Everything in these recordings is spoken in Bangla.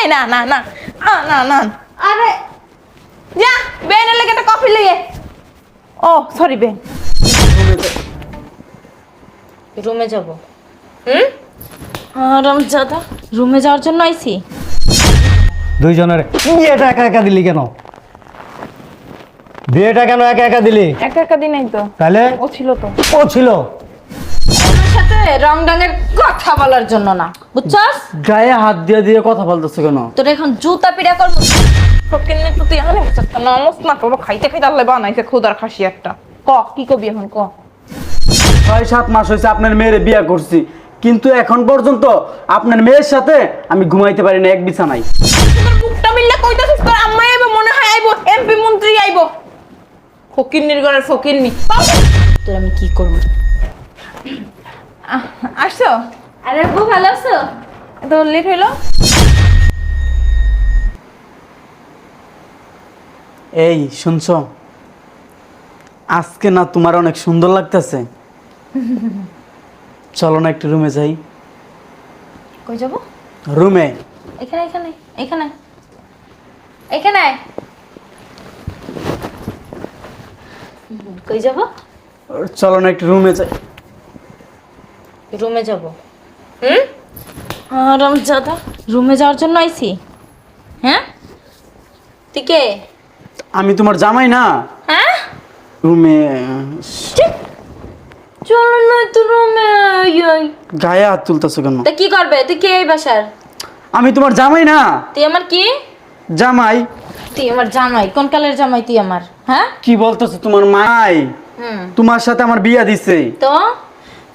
এই না না না। আ, না না। আরে। যা বেনের লেগে একটা কফি লিয়ে ও সরি বেন। রুমে যাব। হুম? আরাম জাদা রুমে যাওয়ার জন্য আইছি। দুইজনের বিয়েটা একা একা দিলি কেন? বিয়েটা কেন একা একা দিলি? একা একা দিন তো। তাহলে? ও ছিল তো। ও ছিল? সাথে রং ডাঙের কথা বলার জন্য না বুঝছস? গায়ে হাত দিয়ে দিয়ে কথা বলতেছো কেন? তোর এখন জুতা পিড়া করব। ফকিন্নি তুই আরে নমস না করব খাইতে খাইতে আল্লাহ বানাইছে খুদার খাসি একটা। ক কি কবি এখন ক? ছয় সাত মাস হয়েছে আপনার মেয়ের বিয়ে করছি কিন্তু এখন পর্যন্ত আপনার মেয়ের সাথে আমি ঘুমাইতে পারি না এক বিছানায়। মুখটা মিললে কইতাছিস তোর আম্মা আইবো মনে হয় আইবো এমপি মন্ত্রী আইবো। ফকিন্নির ঘরের ফকিন্নি তোর আমি কি করব? আসছো? আরে বউ ভালো আছো? তো লেট হইল? এই শুনছো? আজকে না তোমার অনেক সুন্দর লাগতেছে। চলো না একটু রুমে যাই। কই যাব? রুমে এখানে এখানে এখানে। এখানে? কই যাব? চলো না একটু রুমে যাই। রুমে যাব। হুম? আরাম জাদা রুমে যাওয়ার জন্য আইছি। হ্যাঁ? তুই কে? আমি তোমার জামাই না। হ্যাঁ? রুমে চলো না তো রুমে আই। গায়ে হাত তুলতেছো কেন? তা কি করবে? তুই কে এই বাসার? আমি তোমার জামাই না। তুই আমার কি? জামাই। তুই আমার জামাই। কোন কালের জামাই তুই আমার? হ্যাঁ? কি বলতেছো তোমার মাই? হুম। তোমার সাথে আমার বিয়া দিছে। তো?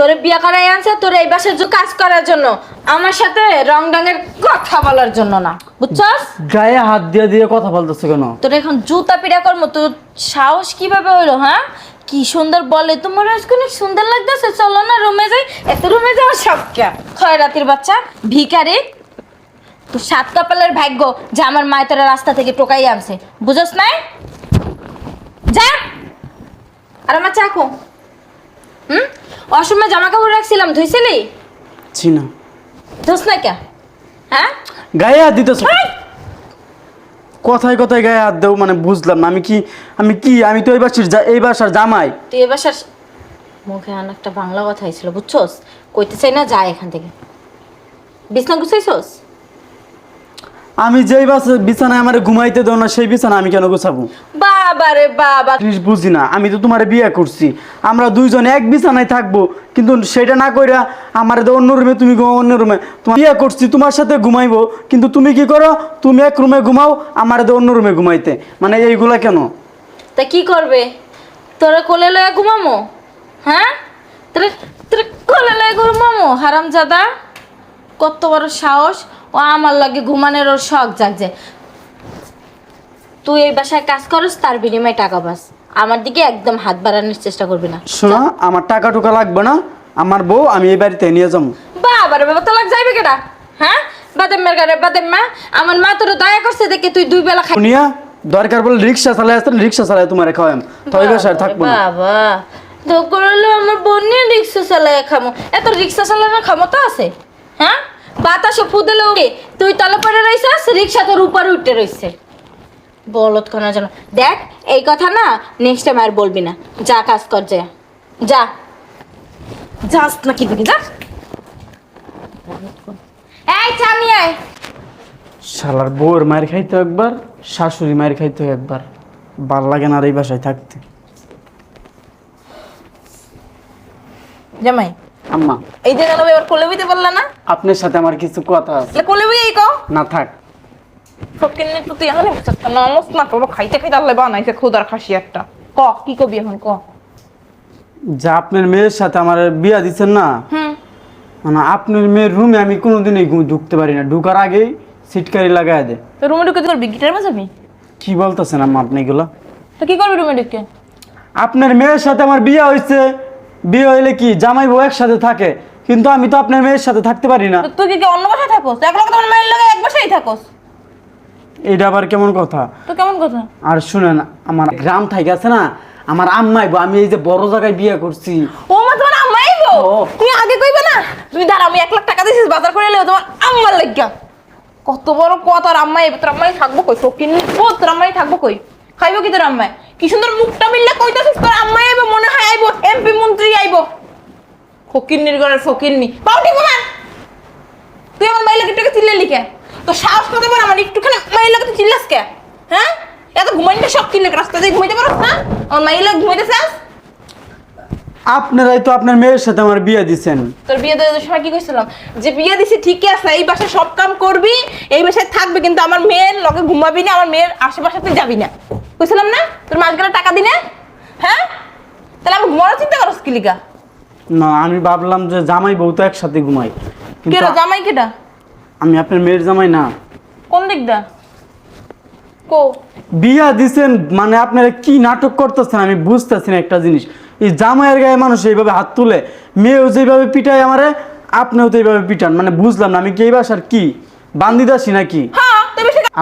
তোরে বিয়া করাই আনছে তোর এই বাসার যে কাজ করার জন্য। আমার সাথে রং ডাঙের কথা বলার জন্য না বুঝছস? গায়ে হাত দিয়ে দিয়ে কথা বলতেছো কেন? তোর এখন জুতা পিড়া করব তোর সাহস কীভাবে হইল হ্যাঁ? কি সুন্দর বলে তোমার আজকে অনেক সুন্দর লাগতেছে চলো না রুমে যাই। এত রুমে যাওয়ার সব কে? খয়রাতির বাচ্চা ভিখারি। তোর সাত কপালের ভাগ্য যে আমার মায়ের তোরা রাস্তা থেকে টোকাই আনছে বুঝোস নাই? যা। আর আমার চাকু হুম? অসময় জামা কাপড় রাখছিলাম ধুইছিলি চিনা ধুস না কে? হ্যাঁ? গায়ে হাত দিতেছো কথায় কথায় গায়ে হাত দেও মানে বুঝলাম না আমি কি আমি কি আমি তো এই বাসার জা- এই বাসার জামাই। তুই এবার শাস- মুখে আন একটা বাংলা কথা হয়েছিল বুঝছস? কইতে চাই না যায় এখান থেকে। বিছনা গুছাইছস? আমি যেই বাসে বিছানায় আমার ঘুমাইতে দেও না সেই বিছানা আমি কেন গোছাবো? বাবা রে বাবা। জিনিস বুঝি না আমি তো তোমার বিয়ে করছি। আমরা দুইজন এক বিছানায় থাকব কিন্তু সেটা না কইরা আমার তো অন্য রুমে তুমি ঘুমাও অন্য রুমে। তোমার বিয়ে করছি তোমার সাথে ঘুমাইবো কিন্তু তুমি কি করো? তুমি এক রুমে ঘুমাও আমার তো অন্য রুমে ঘুমাইতে। মানে এইগুলা কেন? তা কি করবে? তোরা কোলে লয়ে ঘুমামো? হ্যাঁ? তোরা তোরা কোলে লয়ে ঘুমামো হারাম জাদা কত বড় সাহস ও আমার লাগে ঘুমানোর ওর শখ জাগছে। তুই এই বাসায় কাজ করস তার বিনিময়ে টাকা পাস। আমার দিকে একদম হাত বাড়ানোর চেষ্টা করবি না। শোনো আমার টাকা টুকা লাগবে না। আমার বউ আমি এই বাড়িতে নিয়ে যাব। বাবা রে বাবা তোলাক যাইবে কেডা? হ্যাঁ? বাদাম মের গাড়ে বাদাম মা আমার মা তোর দয়া করছে দেখে তুই দুই বেলা খাই শুনিয়া দরকার বলে রিক্সা চালাই আসতেন রিক্সা চালাই তোমার খাওয়াম। তবে বাসায় থাকব না। বাবা তো করলে আমার বোন নিয়ে রিক্সা চালাই খামো। এত রিক্সা চালানোর ক্ষমতা আছে? হ্যাঁ? বাতাসে ফুদেলে ওকে তুই তলে পড়ে রইছিস রিক্সা তোর উপরে উঠে রইছে। বলত কোনা যেন দেখ এই কথা না নেক্সট টাইম আর বলবি না। যা কাজ কর যা। যা। যাস না কি দেখি যা। এই চা নিয়ে আয় শালার বউয়ের মায়ের খাইতে একবার শাশুড়ি মায়ের খাইতে একবার। ভালো লাগে না আর এই বাসায় থাকতে। জামাই আম্মা। এই যে গেল এবার কোলে বিতে বললা না? আপনার সাথে আমার কিছু কথা আছে। কোলে বিয়ে কো না থাক। ফকিন্নি তুই নমস না খাইতে খাইতে আল্লাহ বানাইছে খুদার খাসি একটা। ক কি কবি এখন ক? যা আপনার মেয়ের সাথে আমার বিয়া দিচ্ছেন না? মানে আপনার মেয়ের রুমে আমি কোনোদিনই ঢুকতে পারি না। ঢুকার আগেই সিটকারি লাগাই দে তো রুমে ঢুকে কি করবি গিটার বাজাবি কি বলতেছেন আম্মা আপনি এগুলো? তো কি করবি রুমে ঢুকে? আপনার মেয়ের সাথে আমার বিয়ে হয়েছে। বিয়ে হইলে কি জামাই বউ একসাথে থাকে? কিন্তু আমি তো আপনার মেয়ের সাথে থাকতে পারি না। তুই কি কি অন্য বাসায় থাকোস? এক লোক তোমার মায়ের লাগে এক বাসায় থাকোস? এটা আবার কেমন কথা? তো কেমন কথা? আর শুনেন আমার গ্রাম থেকে আছে না আমার আম্মাই বউ, আমি এই যে বড় জায়গায় বিয়ে করছি। ও মা তোমার আম্মাই গো ও। তুমি আগে কইবে না তুমি দাঁড়া আমি এক লাখ টাকা দিছিস বাজার করে এলে তোমার আম্মার লাগিয়া কত বড় কথা তোর আম্মাই তোর আম্মাই থাকব কই? ফকির ও তোর আম্মাই থাকব কই? খাইবো কি তোর আম্মাই? কি সুন্দর মুখটা মিললে কইতাছিস তোর আম্মাই আইবো মনে হয় আইবো এমপি মন্ত্রী আইবো। ফকিরনির ঘরের ফকিরনি পাউটি কুমার তুই আমার মাইলাকে টাকা চিল্লে লিখে তো সাহস কত বড় আমার একটুখানি মাইলাকে তুই চিল্লাস কে? হ্যাঁ? এত ঘুমাইনি সব চিল্লে রাস্তা দিয়ে ঘুমাইতে পারস না? আমার মাইলা ঘুমাইতে চাস? আপনারাই তো আপনার মেয়ের সাথে আমার বিয়ে দিচ্ছেন তোর বিয়ে দেওয়ার সময় কি কইছিলাম যে বিয়ে দিছি ঠিকই আছে এই বাসায় সব কাম করবি এই বাসায় থাকবে কিন্তু আমার মেয়ের লগে ঘুমাবি না আমার মেয়ের আশেপাশে তুই যাবি না। কইছিলাম না? তোর মাঝখানে টাকা দিনে? হ্যাঁ? তাহলে আমি ঘুমানোর চিন্তা করস কি লিগা? না আমি ভাবলাম যে জামাই বউ তো একসাথে ঘুমাই। কেটা জামাই কেটা আমি আপনার মেয়ের জামাই না। কোন দিকটা কো। বিয়া দিছেন মানে আপনারা কি নাটক করতেছেন আমি বুঝতেছি না একটা জিনিস। এই জামাইয়ের গায়ে মানুষ এইভাবে হাত তুলে মেয়েও যেভাবে পিটায় আমারে আপনিও তো এইভাবে পিটান। মানে বুঝলাম না আমি কি এই বাসার কি? বান্দিদাসী নাকি? হ্যাঁ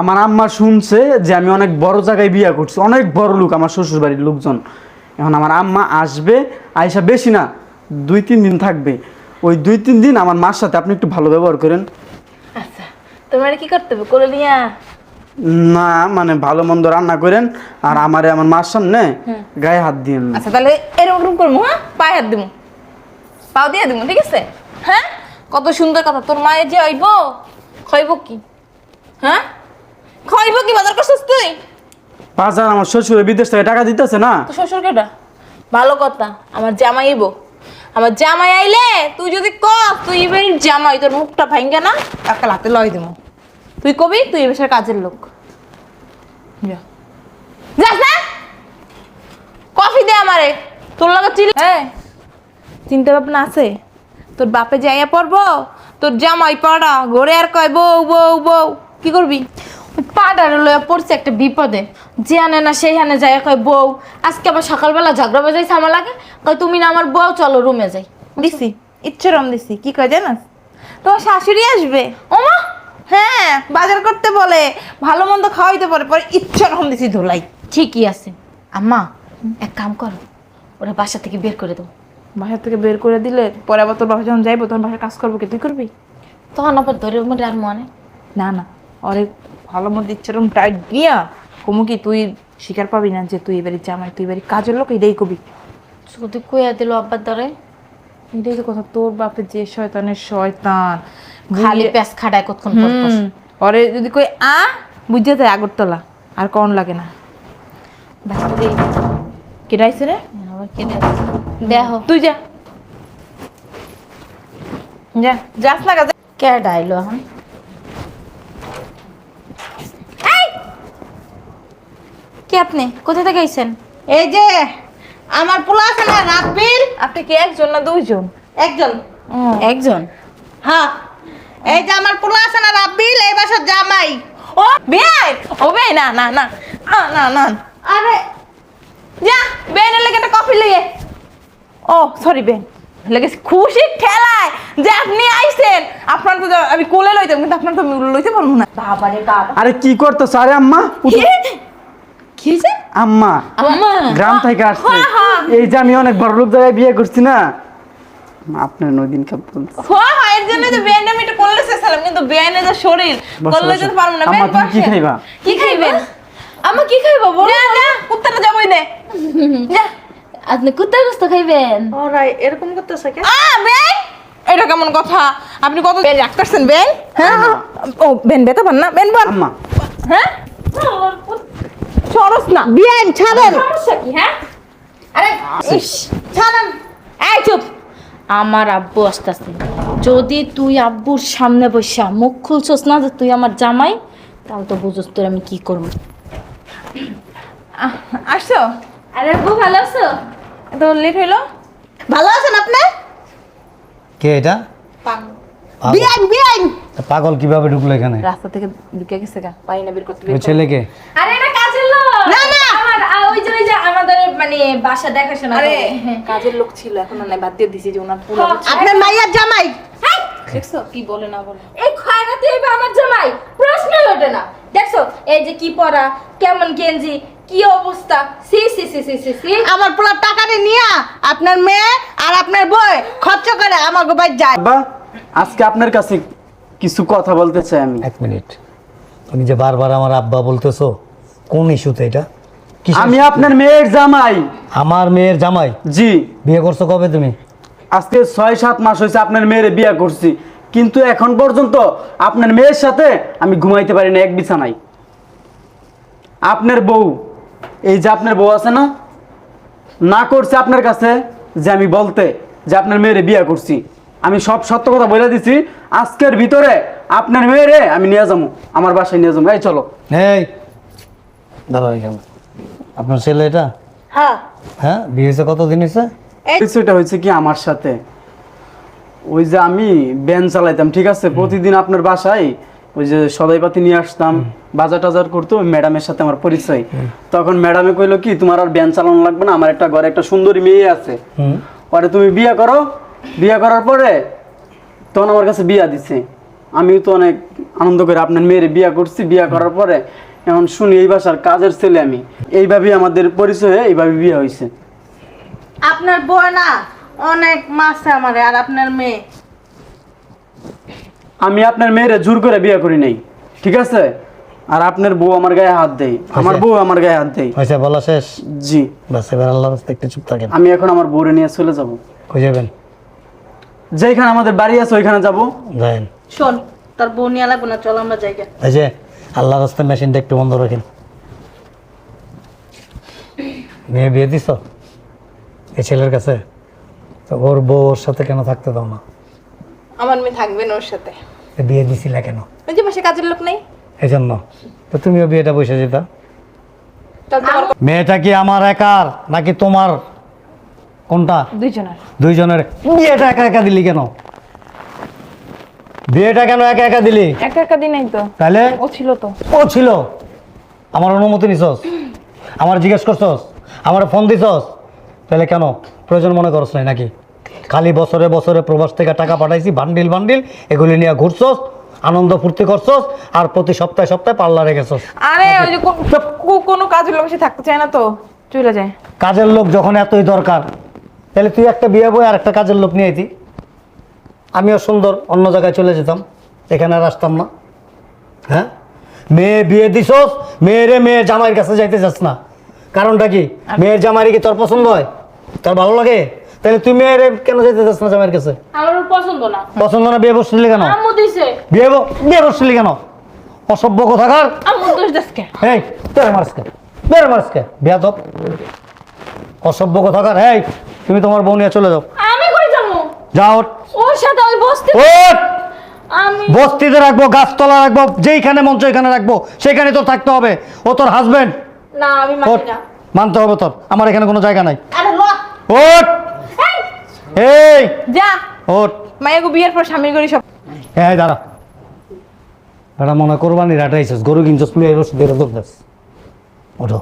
আমার আম্মা শুনছে যে আমি অনেক বড় জায়গায় বিয়া করছি অনেক বড় লোক আমার শ্বশুর বাড়ির লোকজন। এখন আমার আম্মা আসবে আয়সা বেশি না দুই তিন দিন থাকবে। ওই দুই তিন দিন আমার মার সাথে আপনি একটু ভালো ব্যবহার করেন। আচ্ছা তোমার কি করতে হবে? করে নিয়া? না মানে ভালো মন্দ রান্না করেন আর আমারে আমার মার সামনে গায়ে হাত দিয়েন। না। আচ্ছা তাহলে এরকম করব হ্যাঁ? পায়ে হাত দিবো পাও দিয়ে দিবো ঠিক আছে? হ্যাঁ? কত সুন্দর কথা তোর মায়ের যে আইব খাইব কি? হ্যাঁ? খাইব কি বাজার করছিস তুই? হাজার আমার শ্বশুরে বিদেশ থেকে টাকা দিতেছে না। শ্বশুর কেটা ভালো কথা আমার জামাই আইব আমার জামাই আইলে, তুই যদি ক তুই এবার জামাই, তোর মুখটা ভাঙ্গে না একটা লাতে লয় দিব তুই কবি, তুই এবার কাজের লোক। যাস না? কফি দে আমারে। তোর লাগে চিল হ্যাঁ চিন্তা ভাবনা আছে? তোর বাপে যাইয়া পড়ব, তোর জামাই পাড়া, ঘরে আর কয় বউ বউ বউ। কি করবি? পাডার লয়ে পড়ছে একটা বিপদে। যে আনে না সেই আনে যায় কয় বউ আজকে আবার সকালবেলা ঝগড়া বাজাইছে আমার লাগে কয় তুমি না আমার বউ চলো রুমে যাই। দিছি ইচ্ছারম দিছি কি কয় জানাস? তোমার শাশুড়ি আসবে। ওমা হ্যাঁ বাজার করতে বলে ভালো মন্দ খাওয়াইতে পারে পরে ইচ্ছারম দিছি ধুলাই। ঠিকই আছে। আম্মা এক কাম করো ওরা বাসা থেকে বের করে দাও। বাসা থেকে বের করে দিলে পরে আবার তোর বাসা যখন যাইবো তখন বাসায় কাজ করব কি তুই করবি? তখন আবার ধরে মনে আর মনে? না না অরে ভালো মন্দ ইচ্ছারম টাইট দিয়া কমু কি তুই স্বীকার পাবি না যে তুই এবারে জামাই তুই এবারে কাজের লোক এটাই কবি। শুধু কইয়া দিল আব্বার ধরে এটাই তো কথা তোর বাপের যে শয়তানের শয়তান। খালি প্যাস খাটায় কতক্ষণ পর যদি কই আ? বুঝতে যায় আগরতলা আর কন লাগে না। কেটাইছে রে? আবার কেটে দেখো তুই যা। যা যাস না কাজে। কে ডাইলো এখন? কে আপনি? কোথা থেকে আইছেন? এই যে আমার পোলা আছে না রাব্বিল আপনি কি একজন না দুইজন? একজন। একজন? হ্যাঁ। এই যে আমার পোলা আছে না রাব্বিল এই বাসার জামাই। ও বেআই ও বেআই না না না। আ, না না। আরে যা বেআইনের লেগে একটা কফি লইয়ে। ও সরি বেন লেগেছে খুশি ঠেলায় যে আপনি আইছেন। আপনার তো আমি কোলে লইতাম কিন্তু আপনার তো লইতে পারব না। বাবারে বাবা। আরে কি করতেছ? আরে আম্মা। কি হয়েছে আম্মা আম্মা। গ্রাম থেকে আসছে। এই যে আমি অনেক বড় লোক জায়গায় বিয়ে করছি না? আপনার নদীন কাপ বলছি। হ্যাঁ হ্যাঁ এর জন্য তো বেআইন আমি এটা করলে চেয়েছিলাম কিন্তু বেআইনের যে শরীর। করলে যেতে পারব না আম্মা, তুমি কি খাইবা? কি খাইবেন আমা কি খাইবো? বলো। যা যা কুত্তাটা যাবই দে। আপনি কুত্তার গোস্ত খাইবেন? ওরাই এরকম করতেছে কে? আ বেন এটা কেমন কথা? আপনি কত বেন রাখতেছেন বেন হ্যাঁ? ও বেন বেতা পান না? বেন বল। আম্মা। হ্যাঁ? সরস না। বিয়ান ছাড়েন। সমস্যা কি হ্যাঁ? আরে ইস, ছাড়েন। এই চুপ। আমার আব্বু আসতেছে। যদি তুই আব্বুর সামনে বসা মুখ খুলছস না যে তুই আমার জামাই তাহলে তো বুঝোস তোর আমি কি করব। আসছো? আরে আব্বু ভালো আছো? এত লেট হইল? ভালো আছেন আপনি? কে এটা? পাগল। বিয়ান বিয়ান। পাগল কীভাবে ঢুকলো এখানে? রাস্তা থেকে ঢুকে গেছে গা পাই না বের করতে ছেলেকে? আরে এটা কাজের লোক না, না। আমার আ, ওই যে ওই যে আমাদের মানে বাসা দেখাশোনা আরে করে। কাজের লোক ছিল এখন নাই বাদ দিয়ে দিছি যে ওনার পুরো হ্যাঁ। আপনার মাইয়ার জামাই? হেই, দেখছ কি বলে না বলে? এই খয়রাতি হইবে আমার জামাই। প্রশ্নই ওঠে না। দেখছ এই যে কি পরা কেমন গেঞ্জি কি অবস্থা? সি সি সি সি সি সি। আমার পোলা টাকাটা নিয়া আপনার মেয়ে আর আপনার বই খরচ করে আমার গোবাই যায়। আব্বা আজকে আপনার কাছে কিছু কথা বলতে চাই আমি। এক মিনিট। তুমি যে বারবার আমার আব্বা বলতেছো কোন ইস্যুতে এটা? আমি আপনার মেয়ের জামাই। আমার মেয়ের জামাই? জি। বিয়ে করছ কবে তুমি? আজকে ছয় সাত মাস হয়েছে আপনার মেয়ের বিয়ে করছি। কিন্তু এখন পর্যন্ত আপনার মেয়ের সাথে আমি ঘুমাইতে পারি না এক বিছানায়। আপনার বউ এই যে আপনার বউ আছে না না করছে আপনার কাছে যে আমি বলতে যে আপনার মেয়েরে বিয়ে করছি। আমি সব সত্য কথা বলে দিছি আজকের ভিতরে আপনার মেয়েরে আমি নিয়ে যাব আমার বাসায় নিয়ে যাব। এই চলো। এই। এখানে। আপনার ছেলে এটা? হ্যাঁ। হ্যাঁ? বিয়ে হয়েছে কতদিন হয়েছে? বিষয়টা হয়েছে কি আমার সাথে? ওই যে আমি ব্যান চালাইতাম ঠিক আছে? প্রতিদিন আপনার বাসায় ওই যে সদাইপাতি নিয়ে আসতাম বাজার টাজার করতো ওই ম্যাডামের সাথে আমার পরিচয়। তখন ম্যাডামে কইলো কি তোমার আর ব্যান চালানো লাগবে না আমার একটা ঘরে একটা সুন্দরী মেয়ে আছে। পরে তুমি বিয়ে করো। বিয়ে করার পরে তখন আমার কাছে বিয়া দিছে। আমিও তো অনেক আনন্দ করে আপনার মেয়ের বিয়ে করছি। বিয়ে করার পরে এখন শুনি এই বাসার কাজের ছেলে আমি। এইভাবেই আমাদের পরিচয় হয়ে এইভাবে বিয়ে হয়েছে। আপনার বউ না অনেক মাসে আমারে আর আপনার মেয়ে। আমি আপনার মেয়েরে জোর করে বিয়ে করি নাই ঠিক আছে? আর আপনার বউ আমার গায়ে হাত দেয় আমার বউ আমার গায়ে হাত দেয়। হয়েছে বলা শেষ? জি। বাস এবার আল্লাহ রাস্তা একটু চুপ থাকেন। আমি এখন আমার বউরে নিয়ে চলে যাব। কই যাবেন? যেখানে আমাদের বাড়ি আছে ওইখানে যাব। যাবেন শোন তার বউ নিয়ে লাগবো না চল আমরা জায়গা এই যে আল্লাহ রাস্তার মেশিনটা একটু বন্ধ রাখেন মেয়ে বিয়ে দিছ? এই ছেলের কাছে? তো ওর বউ ওর সাথে কেন থাকতে দাও না? আমার মেয়ে থাকবে না ওর সাথে। বিয়ে দিছিলা কেন? ওই যে পাশে কাজের লোক নেই। এই জন্য তো তুমিও বিয়েটা বসে যেতা। মেয়েটা কি আমার একার নাকি তোমার? কোনটা? দুইজনের। দুইজনের। বিয়েটা একা একা দিলি কেন? বিয়েটা কেন একা একা দিলি? একা একা দিন নাই তো। তাহলে? ও ছিল তো। ও ছিল? আমার অনুমতি নিছস? আমার জিজ্ঞেস করছস? আমার ফোন দিছস? তাহলে কেন? প্রয়োজন মনে করছ নাই নাকি? খালি বছরে বছরে প্রবাস থেকে টাকা পাঠাইছি বান্ডিল বান্ডিল এগুলি নিয়ে ঘুরছস আনন্দ ফুর্তি করছস আর প্রতি সপ্তাহে সপ্তাহে পার্লারে গেছস। আরে ওই যে কোনো কাজের লোক এসে থাকতে চায় না তো। চলে যায়। কাজের লোক যখন এতই দরকার তাহলে তুই একটা বিয়ে বই আর একটা কাজের লোক নিয়ে আইতি। আমিও সুন্দর অন্য জায়গায় চলে যেতাম এখানে আর আসতাম না। হ্যাঁ? মেয়ে বিয়ে দিছস মেয়েরে মেয়ে জামাইয়ের কাছে যাইতে চাস না। কারণটা কি? মেয়ের জামাইরে কি তোর পছন্দ হয়? তোর ভালো লাগে? তাহলে তুই মেয়েরে কেন যেতে চাস না জামাইয়ের কাছে? আমার পছন্দ না। পছন্দ না বিয়ে বসছিলি কেন? আম্মু দিছে। বিয়ে বিয়ে বসছিলি কেন? অসভ্য কোথাকার? আম্মু দোষ দাসকে এই বেড়ে মারসকে বেড়ে মারসকে বিয়া অসভ্য কোথাকার এই তুমি তোমার বউ নিয়ে চলে যাও। আমি কই যাব? যাও ওর সাথে ওই বসতে ওঠ! আমি বস্তিতে রাখব গাছতলা রাখব যেইখানে মঞ্চ এখানে রাখব সেখানে তো থাকতে হবে। ও তোর হাজবেন্ড না আমি মানি না। মানতে হবে তোর। আমার এখানে কোনো জায়গা নাই। আরে ল ওঠ! এই! যা। ওঠ। মায়ের বিয়ের পর স্বামীর করি সব এই দাঁড়া। এটা মনে কোরবানি রাটাইছিস গরু কিনছিস তুই রসি দিয়ে দৌড়াস ওঠো।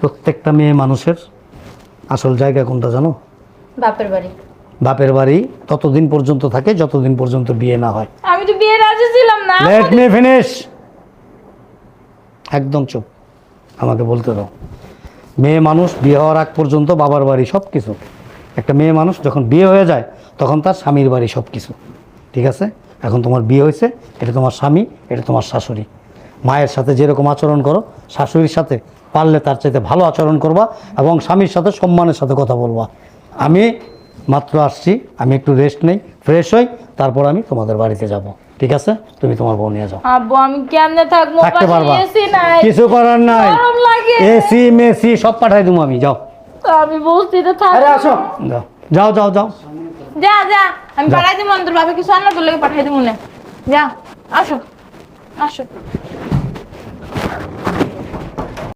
প্রত্যেকটা মেয়ে মানুষের আসল জায়গা কোনটা জানো? বাপের বাড়ি। বাপের বাড়ি ততদিন পর্যন্ত থাকে যতদিন পর্যন্ত বিয়ে না হয়। আমি তো বিয়ে রাজি ছিলাম না লেট মি ফিনিশ একদম চুপ। আমাকে বলতে দাও। মেয়ে মানুষ বিয়ে হওয়ার আগ পর্যন্ত বাবার বাড়ি সব কিছু একটা মেয়ে মানুষ যখন বিয়ে হয়ে যায় তখন তার স্বামীর বাড়ি সব কিছু ঠিক আছে? এখন তোমার বিয়ে হয়েছে এটা তোমার স্বামী এটা তোমার শাশুড়ি। মায়ের সাথে যেরকম আচরণ করো শাশুড়ির সাথে পারলে তার চাইতে ভালো আচরণ করবা এবং স্বামীর সাথে সম্মানের সাথে কথা বলবা। আমি মাত্র আসছি আমি একটু রেস্ট নেই ফ্রেশ হই তারপর আমি তোমাদের বাড়িতে যাব। ঠিক আছে? তুমি তোমার বউ নিয়ে যাও। আব্বু আমি কেমনে থাকব? থাকতে পারবা। এসি নাই। কিছু করার নাই। এসি মেসি সব পাঠাই দেবো আমি যাও। আমি বসতিতে আরে থাকব আসো। যাও যাও যাও যাও। যা যা। আমি পাঠাই দিব তোর বাবা কিছু আনলে তোর লোকে পাঠাই দিব মনে যা আসো আসো।